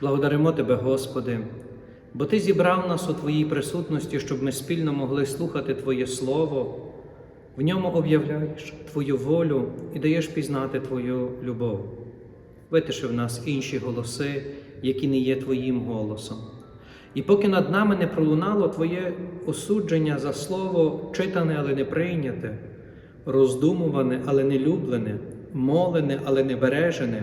Благодаримо Тебе, Господи, бо Ти зібрав нас у Твоїй присутності, щоб ми спільно могли слухати Твоє Слово, в ньому об'являєш Твою волю і даєш пізнати Твою любов. Витиши в нас інші голоси, які не є Твоїм голосом. І поки над нами не пролунало Твоє осудження за слово, читане, але не прийняте, роздумуване, але не люблене, молене, але не бережене,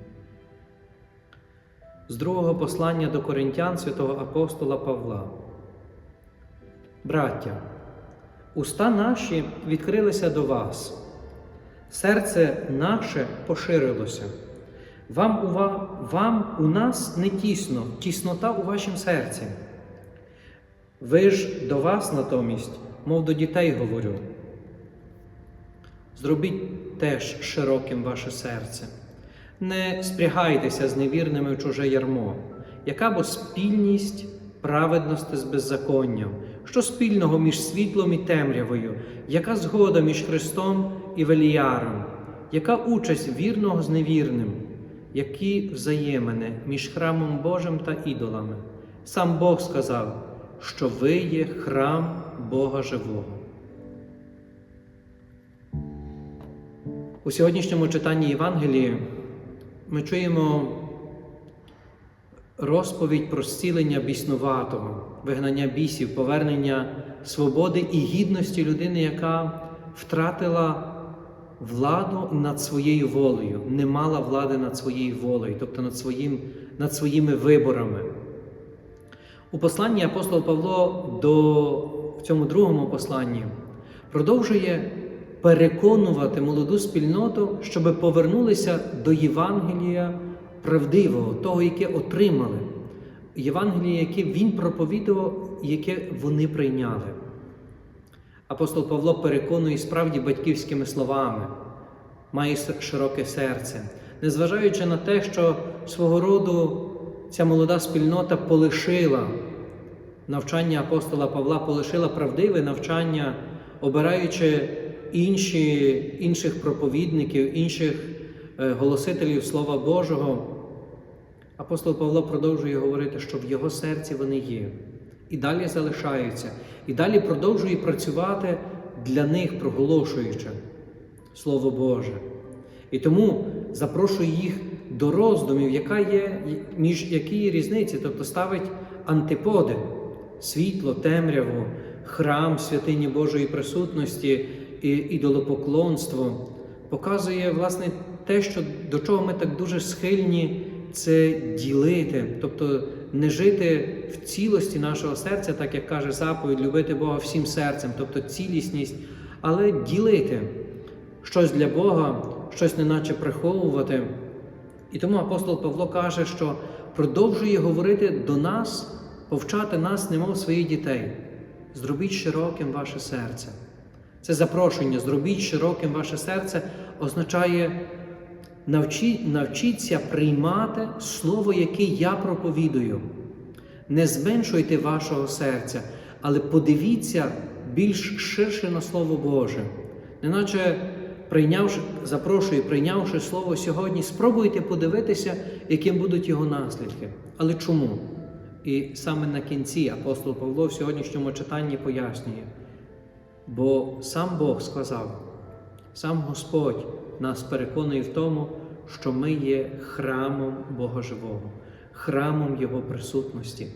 З другого послання до Коринтян святого апостола Павла. Браття, уста наші відкрилися до вас. Серце наше поширилося. Вам, ува... Вам у нас не тісно, тіснота у вашім серці. Ви ж до вас натомість, мов до дітей говорю. Зробіть теж широким ваше серце. Не спрягайтеся з невірними в чуже ярмо, яка бо спільність праведності з беззаконням, що спільного між світлом і темрявою, яка згода між Христом і Веліяром, яка участь вірного з невірним, які взаємини між храмом Божим та ідолами. Сам Бог сказав, що ви є храм Бога Живого. У сьогоднішньому читанні Євангелії ми чуємо розповідь про зцілення біснуватого, вигнання бісів, повернення свободи і гідності людини, яка втратила владу над своєю волею, не мала влади над своєю волею, тобто над, своїм, над своїми виборами. У посланні апостол Павло до в цьому другому посланні продовжує переконувати молоду спільноту, щоб повернулися до Євангелія правдивого, того, яке отримали, Євангелія, яке він проповідував, яке вони прийняли. Апостол Павло переконує справді батьківськими словами, має широке серце, незважаючи на те, що свого роду ця молода спільнота полишила навчання апостола Павла, полишила правдиве навчання, обираючи інші, інших проповідників, інших е, голосителів Слова Божого. Апостол Павло продовжує говорити, що в його серці вони є, і далі залишаються, і далі продовжує працювати для них, проголошуючи Слово Боже. І тому запрошую їх до роздумів, яка є, між які є різниці, тобто ставить антиподи, світло, темряву, храм святині Божої присутності ідолопоклонство, показує власне те, що до чого ми так дуже схильні це ділити, тобто не жити в цілості нашого серця, так як каже заповідь, любити Бога всім серцем, тобто цілісність, але ділити щось для Бога, щось неначе приховувати. І тому апостол Павло каже, що продовжує говорити до нас, повчати нас, немов своїх дітей. Зробіть широким ваше серце. Це запрошення, зробіть широким ваше серце, означає навчі, навчіться приймати слово, яке я проповідую. Не зменшуйте вашого серця, але подивіться більш ширше на Слово Боже. Неначе прийнявши, запрошую, прийнявши Слово сьогодні, спробуйте подивитися, яким будуть його наслідки. Але чому? І саме на кінці апостол Павло в сьогоднішньому читанні пояснює. Бо сам Бог сказав, сам Господь нас переконує в тому, що ми є храмом Бога Живого, храмом Його присутності,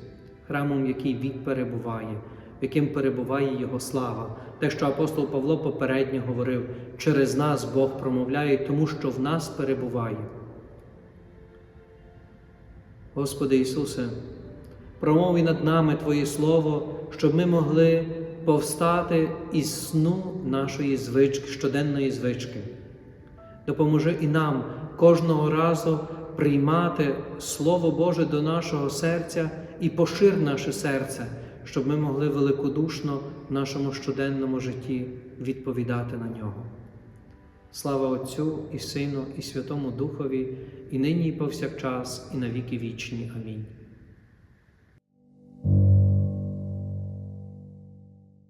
храмом, який Він перебуває, в яким перебуває Його слава. Те, що апостол Павло попередньо говорив, через нас Бог промовляє, тому що в нас перебуває. Господи Ісусе, промови над нами Твоє Слово, щоб ми могли повстати із сну нашої звички, щоденної звички. Допоможи і нам кожного разу приймати Слово Боже до нашого серця і пошир наше серце, щоб ми могли великодушно в нашому щоденному житті відповідати на нього. Слава Отцю і Сину, і Святому Духові, і нині, і повсякчас, і на віки вічні. Амінь.